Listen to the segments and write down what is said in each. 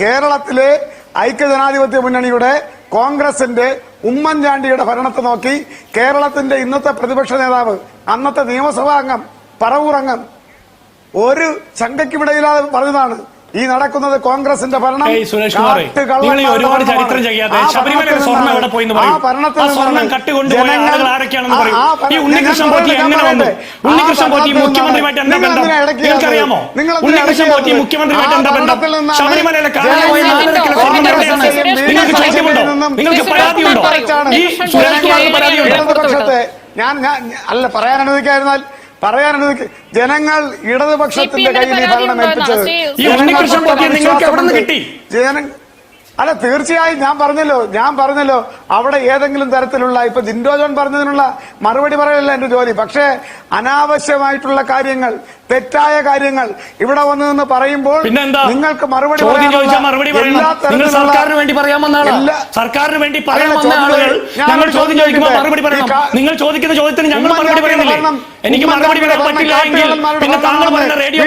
കേരളത്തിലെ ഐക്യജനാധിപത്യ മുന്നണിയുടെ കോൺഗ്രസിന്റെ ഉമ്മൻചാണ്ടിയുടെ ഭരണത്തെ നോക്കി കേരളത്തിന്റെ ഇന്നത്തെ പ്രതിപക്ഷ നേതാവ് അന്നത്തെ നിയമസഭാ അംഗം പറവൂർ അംഗം ഒരു ചങ്കയ്ക്കുമിടയില്ലാതെ പറഞ്ഞതാണ്. ഈ നടക്കുന്നത് കോൺഗ്രസിന്റെ ഭരണം ഒരുപാട് ചരിത്രം ചെയ്യാതെ ശബരിമല സ്വർണം എവിടെ പോയി സ്വർണം കട്ടുകൊണ്ടുപോയ ആളുകൾ ആരൊക്കെയാണെന്ന് പറയും. ഈ ഉണ്ണികൃഷ്ണൻ പോറ്റി എങ്ങനെ വന്നു ഉണ്ണികൃഷ്ണൻ പോറ്റി മുഖ്യമന്ത്രിയുമായിട്ട് എന്താ ബന്ധം? നിങ്ങൾക്കറിയാമോ? ഉണ്ണികൃഷ്ണൻ പോറ്റി മുഖ്യമന്ത്രിയുമായിട്ട് എന്താ ബന്ധം? ശബരിമലയിലെ നിങ്ങൾക്ക് ചോദ്യമുണ്ടോ? നിങ്ങൾക്ക് പരാതിയുണ്ടോ? ഈ സുരേഷ് കുമാറിന് പരാതിയുണ്ടോ? ഇടതുപക്ഷത്തെ ഞാൻ ഞാൻ അല്ല പറയാൻ അനുവദിക്കാതിരുന്നാൽ പറയാൻ ജനങ്ങൾ ഇടതുപക്ഷത്തിന്റെ കയ്യിൽ ഈ ഭരണം ഏൽപ്പിച്ചത് ഉണ്ടോ? ഈ ഉണ്ണികൃഷ്ണൻ പോറ്റി നിങ്ങൾക്ക് എവിടെ കിട്ടി? ജന അല്ല തീർച്ചയായും ഞാൻ പറഞ്ഞല്ലോ ഞാൻ പറഞ്ഞല്ലോ അവിടെ ഏതെങ്കിലും തരത്തിലുള്ള ഇപ്പൊ ജിൻഡോ ജോൺ പറഞ്ഞതിനുള്ള മറുപടി പറയല്ല എന്റെ ജോലി പക്ഷേ അനാവശ്യമായിട്ടുള്ള കാര്യങ്ങൾ തെറ്റായ കാര്യങ്ങൾ ഇവിടെ വന്നു നിന്ന് പറയുമ്പോൾ പിന്നെന്താ? നിങ്ങൾക്ക് മറുപടി മറുപടി നിങ്ങൾ സർക്കാരിന് വേണ്ടി പറയാമെന്ന ആളാ എല്ലാ- സർക്കാരിന് വേണ്ടി പറയാൻ പറയാമെന്ന ആളുകൾ ഞങ്ങൾ ചോദ്യം ചോദിക്കുമ്പോൾ മറുപടി പറയണം. നിങ്ങൾ ചോദിക്കുന്ന ചോദ്യത്തിന് ഞങ്ങൾ മറുപടി പറയുന്നില്ല എനിക്ക് മറുപടി പറയാൻ പറ്റില്ല എങ്കിൽ പിന്നെ താങ്കൾ. പറയുന്ന റേഡിയോ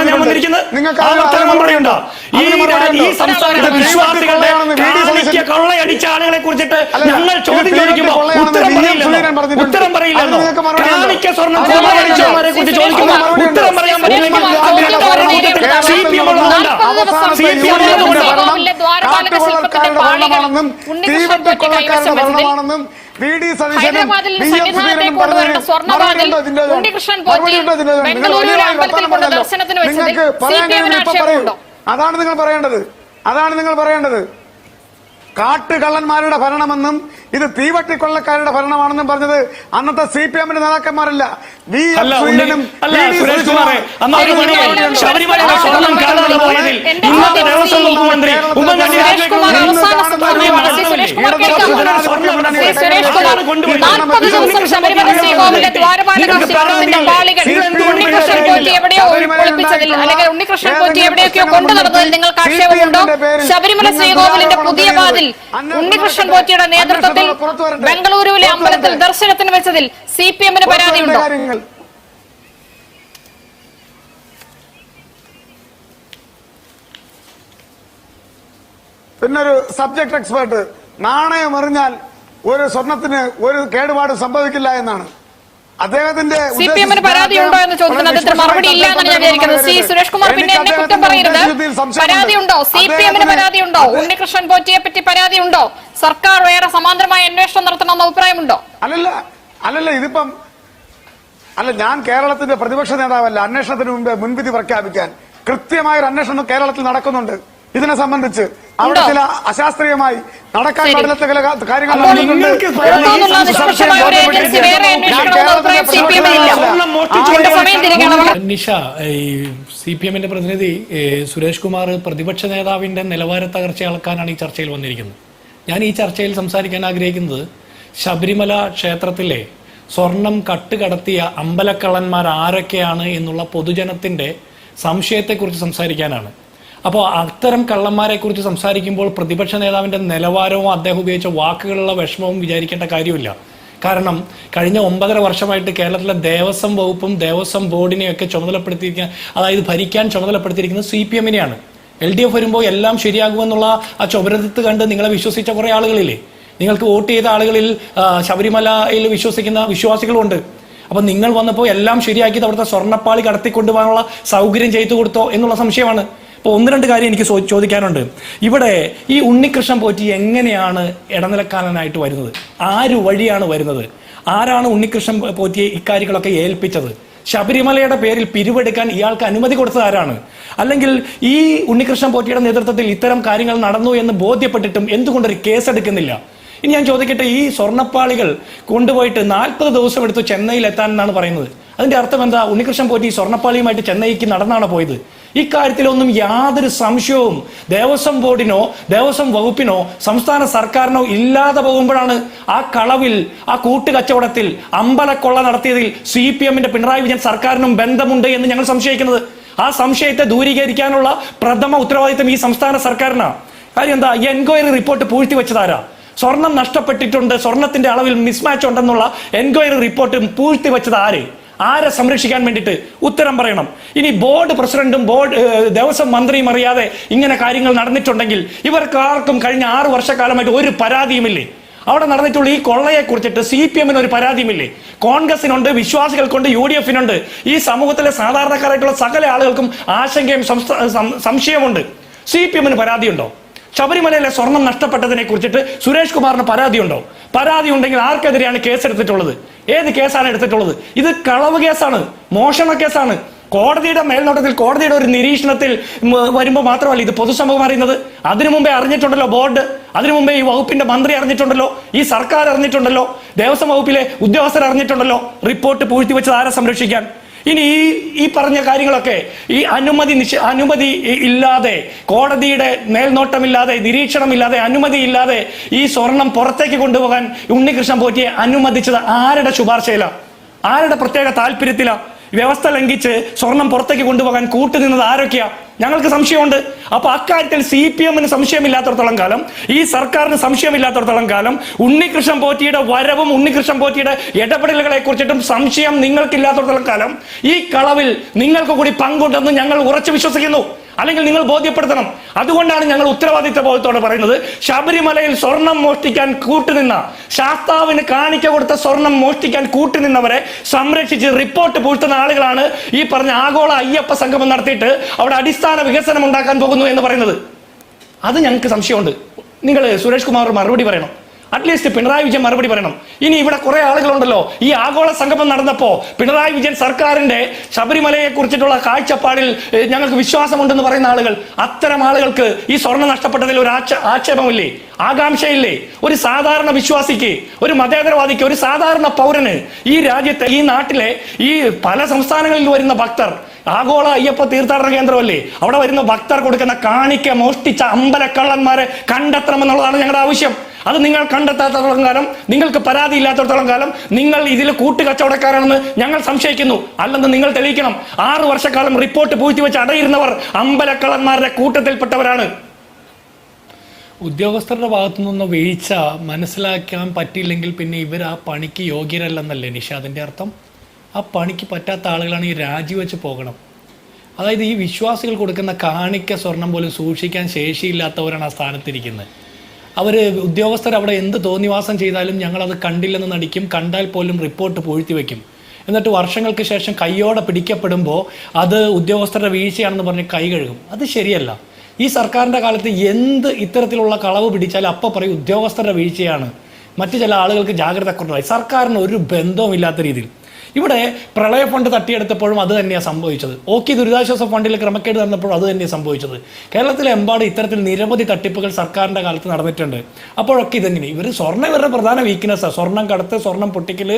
ഞാൻ വന്നിരിക്കുന്നത് നിങ്ങൾക്ക് ആ അതിന് ഉത്തരം മറുപടി ഈ ഈ? സംസ്ഥാനത്തെ വിശ്വാസികളുടെ കൊള്ളയാണെന്ന് വി ഡി സതീശൻ- കാണിക്ക കൊള്ളയടിച്ച ആളുകളെ കുറിച്ചിട്ട് ഞങ്ങൾ ചോദ്യം ചോദിക്കുമ്പോൾ ഉത്തരം പറയില്ല ഉത്തരം പറയില്ലെന്നോ? കാണിക്ക സ്വർണം? കൊള്ളയടിച്ചവരെ കുറിച്ച് ചോദിക്കുമ്പോൾ ഉത്തരം? പറയാൻ ഭരണമാണെന്നും വി ഡി സതീശനും എം. സുധീരനും പറഞ്ഞതിന് നിങ്ങൾക്ക് പറയാൻ ഇപ്പൊ പറയൂ. അതാണ് നിങ്ങൾ പറയേണ്ടത്. അതാണ് നിങ്ങൾ പറയേണ്ടത്. കാട്ടുകള്ളന്മാരുടെ ഭരണമെന്നും ഇത് തീവട്ടിക്കൊള്ളക്കാരുടെ ഭരണമാണെന്നും പറഞ്ഞത് അന്നത്തെ സി പി എമ്മിന്റെ നേതാക്കന്മാരല്ല വി പോറ്റി എവിടെയോ ഒളിപ്പിച്ചതിൽ അല്ലെങ്കിൽ ഉണ്ണികൃഷ്ണൻ പോറ്റി എവിടെയൊക്കെയോ കൊണ്ടു നടന്നതിൽ നിങ്ങൾക്ക് ആക്ഷേപമുണ്ടോ ശബരിമല ശ്രീകോവിലിന്റെ പുതിയ വാതിൽ ഉണ്ണികൃഷ്ണൻ പോറ്റിയുടെ നേതൃത്വത്തിൽ ബംഗളൂരുവിലെ അമ്പലത്തിൽ ദർശനത്തിന് വെച്ചതിൽ സി പി എമ്മിന് പരാതിയുണ്ടോ പിന്നൊരു സബ്ജക്ട് എക്സ്പേർട്ട്. നാണയം എറിഞ്ഞാൽ ഒരു സ്വർണത്തിന് ഒരു കേടുപാട് സംഭവിക്കില്ല എന്നാണ്. അദ്ദേഹത്തിന്റെ സി പി എമ്മിന് പരാതിയുണ്ടോ എന്ന് ചോദിക്കുന്നത് അദ്ദേഹത്തിന് മറുപടി ഇല്ല എന്നാണ് ഞാൻ വിചാരിക്കുന്നത്. സി സുരേഷ് കുമാർ പിന്നെ എന്നെ കുറ്റം പറയരുത്. പരാതിയുണ്ടോ? സി പി എമ്മിന് പരാതിയുണ്ടോ? ഉണ്ണികൃഷ്ണൻ പോറ്റിയെ പറ്റി പരാതിയുണ്ടോ? സർക്കാർ വേറെ സമാന്തരമായ അന്വേഷണം നടത്തണമെന്ന അഭിപ്രായമുണ്ടോ? അല്ലല്ല അല്ലല്ല ഇതിപ്പം അല്ല ഞാൻ കേരളത്തിന്റെ പ്രതിപക്ഷ നേതാവല്ല. അന്വേഷണത്തിന് മുമ്പ് മുൻവിധി പ്രഖ്യാപിക്കാൻ കൃത്യമായ ഒരു അന്വേഷണം കേരളത്തിൽ നടക്കുന്നുണ്ട്. ഇതിനെ സംബന്ധിച്ച് അവിടെ ചില അശാസ്ത്രീയമായി നടക്കാൻ. പാടില്ലാത്ത ചില കാര്യങ്ങൾ നിഷ ഈ സി പി എമ്മിന്റെ പ്രതിനിധി സുരേഷ് കുമാർ പ്രതിപക്ഷ നേതാവിന്റെ നിലവാര തകർച്ച അളക്കാനാണ് ഈ ചർച്ചയിൽ വന്നിരിക്കുന്നത്. ഞാൻ ഈ ചർച്ചയിൽ സംസാരിക്കാൻ ആഗ്രഹിക്കുന്നത് ശബരിമല ക്ഷേത്രത്തിലെ സ്വർണം കട്ടുകടത്തിയ അമ്പലക്കള്ളന്മാർ ആരൊക്കെയാണ് എന്നുള്ള പൊതുജനത്തിന്റെ സംശയത്തെക്കുറിച്ച് സംസാരിക്കാനാണ്. അപ്പോൾ അത്തരം കള്ളന്മാരെ കുറിച്ച് സംസാരിക്കുമ്പോൾ പ്രതിപക്ഷ നേതാവിന്റെ നിലവാരവും അദ്ദേഹം ഉപയോഗിച്ച വാക്കുകളുള്ള വിഷമവും വിചാരിക്കേണ്ട കാര്യമില്ല. കാരണം കഴിഞ്ഞ ഒമ്പതര വർഷമായിട്ട് കേരളത്തിലെ ദേവസ്വം വകുപ്പും ദേവസ്വം ബോർഡിനെയൊക്കെ ചുമതലപ്പെടുത്തിയിരിക്കുന്ന അതായത് ഭരിക്കാൻ ചുമതലപ്പെടുത്തിയിരിക്കുന്നത് സി പി എമ്മിനെയാണ്. എൽ ഡി എഫ് വരുമ്പോൾ എല്ലാം ശരിയാകുമെന്നുള്ള ആ ചുമരത്ത് കണ്ട് നിങ്ങളെ വിശ്വസിച്ച കുറേ ആളുകളില്ലേ? നിങ്ങൾക്ക് വോട്ട് ചെയ്ത ആളുകളിൽ ശബരിമലയിൽ വിശ്വസിക്കുന്ന വിശ്വാസികളുണ്ട്. അപ്പം നിങ്ങൾ വന്നപ്പോൾ എല്ലാം ശരിയാക്കിയത് അവിടുത്തെ സ്വർണപ്പാളി കടത്തിക്കൊണ്ടുപോകാനുള്ള സൗകര്യം ചെയ്തു കൊടുത്തോ എന്നുള്ള സംശയമാണ്. അപ്പോൾ ഒന്ന് രണ്ട് കാര്യം എനിക്ക് ചോദിക്കാനുണ്ട്. ഇവിടെ ഈ ഉണ്ണികൃഷ്ണൻ പോറ്റി എങ്ങനെയാണ് ഇടനിലക്കാരനായിട്ട് വരുന്നത്? ആര് വഴിയാണ് വരുന്നത്? ആരാണ് ഉണ്ണികൃഷ്ണൻ പോറ്റിയെ ഇക്കാര്യങ്ങളൊക്കെ ഏൽപ്പിച്ചത്? ശബരിമലയുടെ പേരിൽ പിരിവെടുക്കാൻ ഇയാൾക്ക് അനുമതി കൊടുത്തത് ആരാണ്? അല്ലെങ്കിൽ ഈ ഉണ്ണികൃഷ്ണൻ പോറ്റിയുടെ നേതൃത്വത്തിൽ ഇത്തരം കാര്യങ്ങൾ നടന്നു എന്ന് ബോധ്യപ്പെട്ടിട്ടും എന്തുകൊണ്ടൊരു കേസെടുക്കുന്നില്ല? ഇനി ഞാൻ ചോദിക്കട്ടെ ഈ സ്വർണപ്പാളികൾ കൊണ്ടുപോയിട്ട് നാൽപ്പത് ദിവസം എടുത്തു ചെന്നൈയിൽ എത്താൻ എന്നാണ് പറയുന്നത്? അതിന്റെ അർത്ഥം എന്താ? ഉണ്ണികൃഷ്ണൻ പോറ്റി സ്വർണപ്പാളിയുമായിട്ട് ചെന്നൈക്ക് നടന്നാണ് പോയത്? ഇക്കാര്യത്തിലൊന്നും യാതൊരു സംശയവും ദേവസ്വം ബോർഡിനോ ദേവസ്വം വകുപ്പിനോ സംസ്ഥാന സർക്കാരിനോ ഇല്ലാതെ പോകുമ്പോഴാണ് ആ കളവിൽ ആ കൂട്ടുകച്ചവടത്തിൽ അമ്പലക്കൊള്ള നടത്തിയതിൽ സി പി എമ്മിന്റെ പിണറായി വിജയൻ സർക്കാരിനും ബന്ധമുണ്ട് എന്ന് ഞങ്ങൾ സംശയിക്കുന്നത്. ആ സംശയത്തെ ദൂരീകരിക്കാനുള്ള പ്രഥമ ഉത്തരവാദിത്വം ഈ സംസ്ഥാന സർക്കാരിനാണ് കാര്യം എന്താ എൻക്വയറി റിപ്പോർട്ട് പൂഴ്ത്തി വെച്ചതാരാ? സ്വർണം നഷ്ടപ്പെട്ടിട്ടുണ്ട് സ്വർണത്തിന്റെ അളവിൽ മിസ്മാച്ച് ഉണ്ടെന്നുള്ള എൻക്വയറി റിപ്പോർട്ട് പൂഴ്ത്തിവെച്ചത് ആര്? ആരെ സംരക്ഷിക്കാൻ വേണ്ടിയിട്ട് ഉത്തരം പറയണം. ഇനി ബോർഡ് പ്രസിഡന്റും ബോർഡ് ദേവസ്വം മന്ത്രിയും അറിയാതെ ഇങ്ങനെ കാര്യങ്ങൾ നടന്നിട്ടുണ്ടെങ്കിൽ ഇവർക്ക് ആർക്കും കഴിഞ്ഞ ആറ് വർഷക്കാലമായിട്ട് ഒരു പരാതിയുമില്ലേ? അവിടെ നടന്നിട്ടുള്ള ഈ കൊള്ളയെ കുറിച്ചിട്ട് സി പി എമ്മിന് ഒരു പരാതിയുമില്ലേ? കോൺഗ്രസിനുണ്ട് വിശ്വാസികൾക്കുണ്ട് യു ഡി എഫിനുണ്ട്. ഈ സമൂഹത്തിലെ സാധാരണക്കാരായിട്ടുള്ള സകല ആളുകൾക്കും ആശങ്കയും സംശയമുണ്ട്. സി പി എമ്മിന് പരാതിയുണ്ടോ? ശബരിമലയിലെ സ്വർണം നഷ്ടപ്പെട്ടതിനെ കുറിച്ചിട്ട് സുരേഷ് കുമാറിന് പരാതിയുണ്ടോ പരാതി ഉണ്ടെങ്കിൽ ആർക്കെതിരെയാണ് കേസ് എടുത്തിട്ടുള്ളത് ഏത് കേസാണ് എടുത്തിട്ടുള്ളത്? ഇത് കളവ് കേസാണ് മോഷണ കേസാണ്. കോടതിയുടെ മേൽനോട്ടത്തിൽ കോടതിയുടെ ഒരു നിരീക്ഷണത്തിൽ വരുമ്പോൾ മാത്രമല്ല ഇത് പൊതുസമൂഹം അറിയുന്നത്. അതിനു മുമ്പേ അറിഞ്ഞിട്ടുണ്ടല്ലോ ബോർഡ് അതിനു മുമ്പേ ഈ വകുപ്പിന്റെ മന്ത്രി അറിഞ്ഞിട്ടുണ്ടല്ലോ ഈ സർക്കാർ അറിഞ്ഞിട്ടുണ്ടല്ലോ ദേവസ്വം വകുപ്പിലെ ഉദ്യോഗസ്ഥർ അറിഞ്ഞിട്ടുണ്ടല്ലോ റിപ്പോർട്ട് പൂഴ്ത്തിവെച്ചത് ആരെ സംരക്ഷിക്കാൻ? ഇനി ഈ ഈ പറഞ്ഞ കാര്യങ്ങളൊക്കെ ഈ അനുമതി നിഷ അനുമതി ഇല്ലാതെ കോടതിയുടെ മേൽനോട്ടമില്ലാതെ നിരീക്ഷണമില്ലാതെ അനുമതി ഇല്ലാതെ ഈ സ്വർണം പുറത്തേക്ക് കൊണ്ടുപോകാൻ ഉണ്ണികൃഷ്ണൻ പോറ്റിയെ അനുമതിച്ചത് ആരുടെ ശുപാർശയിലാണ് ആരുടെ പ്രത്യേക താല്പര്യത്തിലാണ് വ്യവസ്ഥ ലംഘിച്ച് സ്വർണം പുറത്തേക്ക് കൊണ്ടുപോകാൻ കൂട്ടുനിന്നത് ആരൊക്കെയാ? ഞങ്ങൾക്ക് സംശയമുണ്ട്. അപ്പൊ അക്കാര്യത്തിൽ സി പി എമ്മിന് സംശയമില്ലാത്തടത്തോളം കാലം ഈ സർക്കാരിന് സംശയമില്ലാത്തടത്തോളം കാലം ഉണ്ണികൃഷ്ണൻ പോറ്റിയുടെ വരവും ഉണ്ണികൃഷ്ണൻ പോറ്റിയുടെ ഇടപെടലുകളെ കുറിച്ചിട്ടും സംശയം നിങ്ങൾക്കില്ലാത്തടത്തോളം കാലം ഈ കളവിൽ നിങ്ങൾക്ക് കൂടി പങ്കുണ്ടെന്ന് ഞങ്ങൾ ഉറച്ചു വിശ്വസിക്കുന്നു. അല്ലെങ്കിൽ നിങ്ങൾ ബോധ്യപ്പെടുത്തണം. അതുകൊണ്ടാണ് ഞങ്ങൾ ഉത്തരവാദിത്ത ബോധത്തോടെ പറയുന്നത്. ശബരിമലയിൽ സ്വർണം മോഷ്ടിക്കാൻ കൂട്ടുനിന്ന ശാസ്താവിന് കാണിക്ക കൊടുത്ത സ്വർണം മോഷ്ടിക്കാൻ കൂട്ടുനിന്നവരെ സംരക്ഷിച്ച് റിപ്പോർട്ട് പൂഴ്ത്തുന്ന ആളുകളാണ് ഈ പറഞ്ഞ ആഗോള അയ്യപ്പ സംഗമം നടത്തിയിട്ട് അവിടെ അടിസ്ഥാന വികസനം ഉണ്ടാക്കാൻ പോകുന്നു എന്ന് പറയുന്നത്. അത് ഞങ്ങൾക്ക് സംശയമുണ്ട്. നിങ്ങൾ സുരേഷ് കുമാർ മറുപടി പറയണം. അറ്റ്ലീസ്റ്റ് പിണറായി വിജയൻ മറുപടി പറയണം. ഇനി ഇവിടെ കുറെ ആളുകളുണ്ടല്ലോ. ഈ ആഗോള സംഗമം നടന്നപ്പോൾ പിണറായി വിജയൻ സർക്കാരിന്റെ ശബരിമലയെ കുറിച്ചിട്ടുള്ള കാഴ്ചപ്പാടിൽ ഞങ്ങൾക്ക് വിശ്വാസമുണ്ടെന്ന് പറയുന്ന ആളുകൾ അത്തരം ആളുകൾക്ക് ഈ സ്വർണ നഷ്ടപ്പെട്ടതിൽ ഒരു ആക്ഷ ആക്ഷേപമില്ലേ? ആകാംക്ഷയില്ലേ? ഒരു സാധാരണ വിശ്വാസിക്ക് ഒരു മതേതരവാദിക്ക് ഒരു സാധാരണ പൗരന് ഈ രാജ്യത്തെ ഈ നാട്ടിലെ ഈ പല സംസ്ഥാനങ്ങളിൽ വരുന്ന ഭക്തർ ആഗോള അയ്യപ്പ തീർത്ഥാടന കേന്ദ്രമല്ലേ? അവിടെ വരുന്ന ഭക്തർ കൊടുക്കുന്ന കാണിക്ക മോഷ്ടിച്ച അമ്പലക്കള്ളന്മാരെ കണ്ടെത്തണമെന്നുള്ളതാണ് ഞങ്ങളുടെ ആവശ്യം. അത് നിങ്ങൾ കണ്ടെത്താത്തത്തോളം കാലം നിങ്ങൾക്ക് പരാതി ഇല്ലാത്തടത്തോളം കാലം നിങ്ങൾ ഇതിൽ കൂട്ടുകച്ചവടക്കാരാണെന്ന് ഞങ്ങൾ സംശയിക്കുന്നു. അല്ലെന്ന് നിങ്ങൾ തെളിയിക്കണം. ആറു വർഷക്കാലം റിപ്പോർട്ട് പൂഴ്ത്തി വെച്ച് അടയിരുന്നവർ അമ്പലക്കളന്മാരുടെ കൂട്ടത്തിൽപ്പെട്ടവരാണ്. ഉദ്യോഗസ്ഥരുടെ ഭാഗത്തു നിന്ന് വീഴ്ച മനസ്സിലാക്കാൻ പറ്റിയില്ലെങ്കിൽ പിന്നെ ഇവർ ആ പണിക്ക് യോഗ്യരല്ലെന്നല്ലേ നിഷാദിന്റെ അർത്ഥം? ആ പണിക്ക് പറ്റാത്ത ആളുകളാണ് ഈ രാജിവെച്ച് പോകണം. അതായത് ഈ വിശ്വാസികൾ കൊടുക്കുന്ന കാണിക്ക സ്വർണം പോലും സൂക്ഷിക്കാൻ ശേഷിയില്ലാത്തവരാണ് ആ സ്ഥാനത്തിരിക്കുന്നത്. അവർ ഉദ്യോഗസ്ഥർ അവിടെ എന്ത് തോന്നിവാസം ചെയ്താലും ഞങ്ങളത് കണ്ടില്ലെന്ന് നടിക്കും കണ്ടാൽ പോലും റിപ്പോർട്ട് പൂഴ്ത്തി വയ്ക്കും എന്നിട്ട് വർഷങ്ങൾക്ക് ശേഷം കൈയോടെ പിടിക്കപ്പെടുമ്പോൾ അത് ഉദ്യോഗസ്ഥരുടെ വീഴ്ചയാണെന്ന് പറഞ്ഞ് കൈ കഴുകും. അത് ശരിയല്ല. ഈ സർക്കാരിന്റെ കാലത്ത് എന്ത് ഇത്തരത്തിലുള്ള കളവ് പിടിച്ചാലും അപ്പോൾ പറയും ഉദ്യോഗസ്ഥരുടെ വീഴ്ചയാണ്. മറ്റു ചില ആളുകൾക്ക് ജാഗ്രത കുറവായി. സർക്കാരിന് ഒരു ബന്ധവും ഇല്ലാത്ത രീതിയിൽ. ഇവിടെ പ്രളയ ഫണ്ട് തട്ടിയെടുത്തപ്പോഴും അത് തന്നെയാണ് സംഭവിച്ചത്. ഓക്കെ ദുരിതാശ്വാസ ഫണ്ടിൽ ക്രമക്കേട് നടന്നപ്പോഴും അത് തന്നെയാണ് സംഭവിച്ചത്. കേരളത്തിലെ എമ്പാട് ഇത്തരത്തിൽ നിരവധി തട്ടിപ്പുകൾ സർക്കാരിന്റെ കാലത്ത് നടന്നിട്ടുണ്ട്. അപ്പോഴൊക്കെ ഇതെങ്ങനെ ഇവർ സ്വർണം ഇവരുടെ പ്രധാന വീക്ക്നെസ്സാണ് സ്വർണം കടത്ത് സ്വർണം പൊട്ടിക്കൽ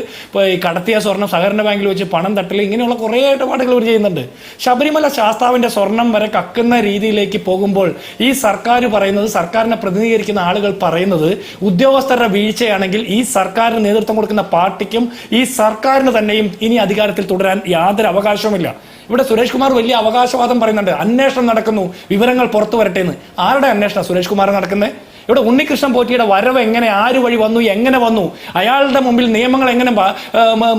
ഈ കടത്തിയ സ്വർണം സഹകരണ ബാങ്കിൽ വെച്ച് പണം തട്ടൽ ഇങ്ങനെയുള്ള കുറേ ഇടപാടുകൾ ഇവർ ചെയ്യുന്നുണ്ട്. ശബരിമല ശാസ്താവിന്റെ സ്വർണം വരെ കക്കുന്ന രീതിയിലേക്ക് പോകുമ്പോൾ ഈ സർക്കാർ പറയുന്നത് സർക്കാരിനെ പ്രതിനിധീകരിക്കുന്ന ആളുകൾ പറയുന്നത് ഉദ്യോഗസ്ഥരുടെ വീഴ്ചയാണെങ്കിൽ ഈ സർക്കാരിന് നേതൃത്വം കൊടുക്കുന്ന പാർട്ടിക്കും ഈ സർക്കാരിന് തന്നെയും ഇനി അധികാരത്തിൽ തുടരാൻ യാതൊരു അവകാശവുമില്ല. ഇവിടെ സുരേഷ് കുമാർ വലിയ അവകാശവാദം പറയുന്നുണ്ട്. അന്വേഷണം നടക്കുന്നു. വിവരങ്ങൾ പുറത്തു വരട്ടെ എന്ന്. ആരുടെ അന്വേഷണം? സുരേഷ് കുമാർ നടക്കുന്നത് ഇവിടെ ഉണ്ണികൃഷ്ണൻ പോറ്റിയുടെ വരവ് എങ്ങനെ ആര് വഴി വന്നു എങ്ങനെ വന്നു അയാളുടെ മുമ്പിൽ നിയമങ്ങൾ എങ്ങനെ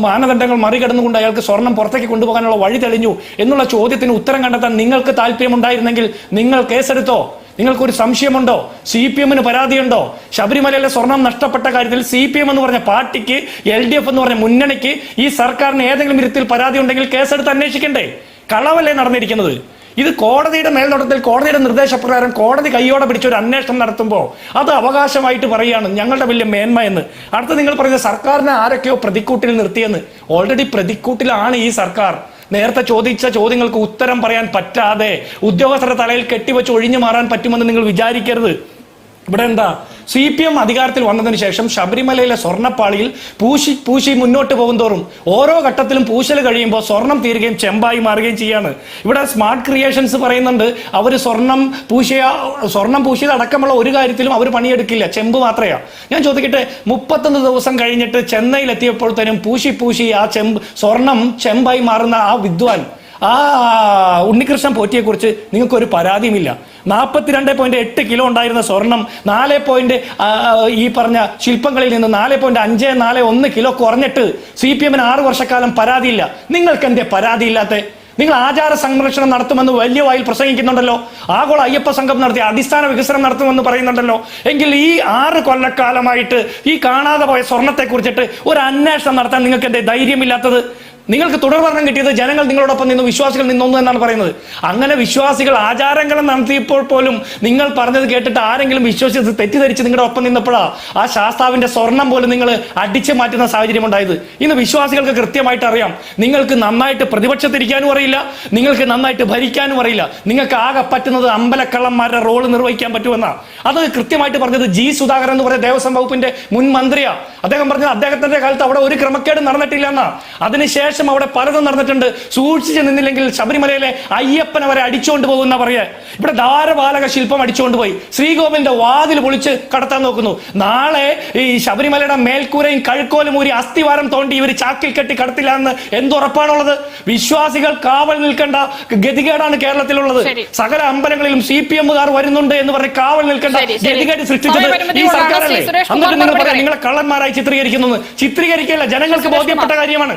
മാനദണ്ഡങ്ങൾ മറികടന്നുകൊണ്ട് അയാൾക്ക് സ്വർണം പുറത്തേക്ക് കൊണ്ടുപോകാനുള്ള വഴി തെളിഞ്ഞു എന്നുള്ള ചോദ്യത്തിന് ഉത്തരം കണ്ടെത്താൻ നിങ്ങൾക്ക് താല്പര്യമുണ്ടായിരുന്നെങ്കിൽ നിങ്ങൾ കേസെടുത്തോ? നിങ്ങൾക്കൊരു സംശയമുണ്ടോ? സി പി എമ്മിന് പരാതിയുണ്ടോ? ശബരിമലയിലെ സ്വർണം നഷ്ടപ്പെട്ട കാര്യത്തിൽ സി പി എം എന്ന് പറഞ്ഞ പാർട്ടിക്ക് എൽ ഡി എഫ് എന്ന് പറഞ്ഞ മുന്നണിക്ക് ഈ സർക്കാരിന് ഏതെങ്കിലും വിധത്തിൽ പരാതി ഉണ്ടെങ്കിൽ കേസെടുത്ത് അന്വേഷിക്കണ്ടേ? കളവല്ലേ നടന്നിരിക്കുന്നത്. ഇത് കോടതിയുടെ മേൽനോട്ടത്തിൽ കോടതിയുടെ നിർദ്ദേശപ്രകാരം കോടതി കൈയോടെ പിടിച്ച ഒരു അന്വേഷണം നടത്തുമ്പോൾ അത് അവകാശമായിട്ട് പറയുകയാണ് ഞങ്ങളുടെ വലിയ മേന്മ എന്ന്. അടുത്ത് നിങ്ങൾ പറയുന്നത് സർക്കാരിനെ ആരൊക്കെയോ പ്രതിക്കൂട്ടിൽ നിർത്തിയെന്ന്. ഓൾറെഡി പ്രതിക്കൂട്ടിലാണ് ഈ സർക്കാർ. നേരത്തെ ചോദിച്ച ചോദ്യങ്ങൾക്ക് ഉത്തരം പറയാൻ പറ്റാതെ ഉദ്യോഗസ്ഥരുടെ തലയിൽ കെട്ടിവെച്ച് ഒഴിഞ്ഞു മാറാൻ പറ്റുമെന്ന് നിങ്ങൾ വിചാരിക്കരുത്. ഇവിടെ എന്താ? സി പി എം അധികാരത്തിൽ വന്നതിന് ശേഷം ശബരിമലയിലെ സ്വർണപ്പാളിയിൽ പൂശി പൂശി മുന്നോട്ട് പോകും തോറും ഓരോ ഘട്ടത്തിലും പൂശൽ കഴിയുമ്പോൾ സ്വർണം തീരുകയും ചെമ്പായി മാറുകയും ചെയ്യാണ്. ഇവിടെ സ്മാർട്ട് ക്രിയേഷൻസ് പറയുന്നുണ്ട് അവർ സ്വർണം പൂശിയ സ്വർണം പൂശിയത് അടക്കമുള്ള ഒരു കാര്യത്തിലും അവർ പണിയെടുക്കില്ല. ചെമ്പ് മാത്രമേ ഞാൻ ചോദിക്കട്ടെ മുപ്പത്തൊന്ന് ദിവസം കഴിഞ്ഞിട്ട് ചെന്നൈയിൽ എത്തിയപ്പോഴത്തേനും പൂശി പൂശി ആ ചെമ്പ് സ്വർണം ചെമ്പായി മാറുന്ന ആ വിദ്വാൻ ആ ഉണ്ണികൃഷ്ണൻ പോറ്റിയെക്കുറിച്ച് നിങ്ങൾക്കൊരു പരാതിയുമില്ല. നാൽപ്പത്തിരണ്ട് പോയിന്റ് എട്ട് കിലോ ഉണ്ടായിരുന്ന സ്വർണം നാല് പോയിന്റ് ഈ പറഞ്ഞ ശില്പങ്ങളിൽ നിന്ന് നാല് പോയിന്റ് അഞ്ച് നാല് ഒന്ന് കിലോ കുറഞ്ഞിട്ട് സി പി എമ്മിന് ആറ് വർഷക്കാലം പരാതിയില്ല. നിങ്ങൾക്ക് എന്തേ പരാതിയില്ലാത്ത? നിങ്ങൾ ആചാര സംരക്ഷണം നടത്തുമെന്ന് വലിയ വായിൽ പ്രസംഗിക്കുന്നുണ്ടല്ലോ. ആഗോള അയ്യപ്പ സംഘം നടത്തി അടിസ്ഥാന വികസനം നടത്തുമെന്ന് പറയുന്നുണ്ടല്ലോ. എങ്കിൽ ഈ ആറ് കൊല്ലക്കാലമായിട്ട് ഈ കാണാതെ പോയ സ്വർണത്തെ കുറിച്ചിട്ട് ഒരു അന്വേഷണം നടത്താൻ നിങ്ങൾക്ക് എന്തേ ധൈര്യമില്ലാത്തത്? നിങ്ങൾക്ക് തുടർഭരണം കിട്ടിയത് ജനങ്ങൾ നിങ്ങളോടൊപ്പം നിന്ന് വിശ്വാസികൾ നിന്നൊന്നു എന്നാണ് പറയുന്നത്. അങ്ങനെ വിശ്വാസികൾ ആചാരങ്ങളും നടത്തിയപ്പോൾ പോലും നിങ്ങൾ പറഞ്ഞത് കേട്ടിട്ട് ആരെങ്കിലും വിശ്വസിച്ച് തെറ്റിദ്ധരിച്ച് നിങ്ങളുടെ ഒപ്പം നിന്നപ്പോഴാ ആ ശാസ്താവിന്റെ സ്വർണം പോലും നിങ്ങൾ അടിച്ചു മാറ്റുന്ന സാഹചര്യം ഉണ്ടായത്. ഇന്ന് വിശ്വാസികൾക്ക് കൃത്യമായിട്ട് അറിയാം. നിങ്ങൾക്ക് നന്നായിട്ട് പ്രതിപക്ഷത്തിരിക്കാനും അറിയില്ല. നിങ്ങൾക്ക് നന്നായിട്ട് ഭരിക്കാനും അറിയില്ല. നിങ്ങൾക്ക് ആകെ പറ്റുന്നത് അമ്പലക്കള്ളന്മാരുടെ റോൾ നിർവഹിക്കാൻ പറ്റുമെന്നാ. അത് കൃത്യമായിട്ട് പറഞ്ഞത് ജി സുധാകരൻ എന്ന് പറയുന്ന ദേവസ്വം വകുപ്പിന്റെ മുൻ മന്ത്രിയാ. അദ്ദേഹം പറഞ്ഞത് അദ്ദേഹത്തിന്റെ കാലത്ത് അവിടെ ഒരു ക്രമക്കേട് നടന്നിട്ടില്ല എന്നാ. അതിനുശേഷം അവിടെ പലതും നടന്നിട്ടുണ്ട്. സൂക്ഷിച്ചു നിന്നില്ലെങ്കിൽ ശബരിമലയിലെ അയ്യപ്പൻ അവരെ അടിച്ചുകൊണ്ട് പോകുന്ന പറയേ ഇവിടെ ധാരപാലക ശില്പം അടിച്ചുകൊണ്ട് പോയി. ശ്രീകോവിലിന്റെ വാതിൽ പൊളിച്ച് കടത്താൻ നോക്കുന്നു. നാളെ ഈ ശബരിമലയുടെ മേൽക്കൂരയും കഴുക്കോലും ഊരി അസ്ഥിവാരം തോണ്ടി ഇവർ ചാക്കിൽ കെട്ടി കടത്തില്ല എന്ന് എന്തുറപ്പാണുള്ളത്? വിശ്വാസികൾ കാവൽ നിൽക്കേണ്ട ഗതികേടാണ് കേരളത്തിലുള്ളത്. സകല അമ്പലങ്ങളിലും സി പി എമ്മുകാർ വരുന്നുണ്ട് എന്ന് പറഞ്ഞ് കാവൽ നിൽക്കേണ്ട. ഗതികേട് സൃഷ്ടിച്ചത് ഈ സർക്കാരല്ലേ? അന്നിട്ട് എന്നിട്ട് നിങ്ങൾ പറയാം. നിങ്ങളെ കള്ളന്മാരായി ചിത്രീകരിക്കുന്നു. ചിത്രീകരിക്കില്ല ജനങ്ങൾക്ക് ബോധ്യപ്പെട്ട കാര്യമാണ്.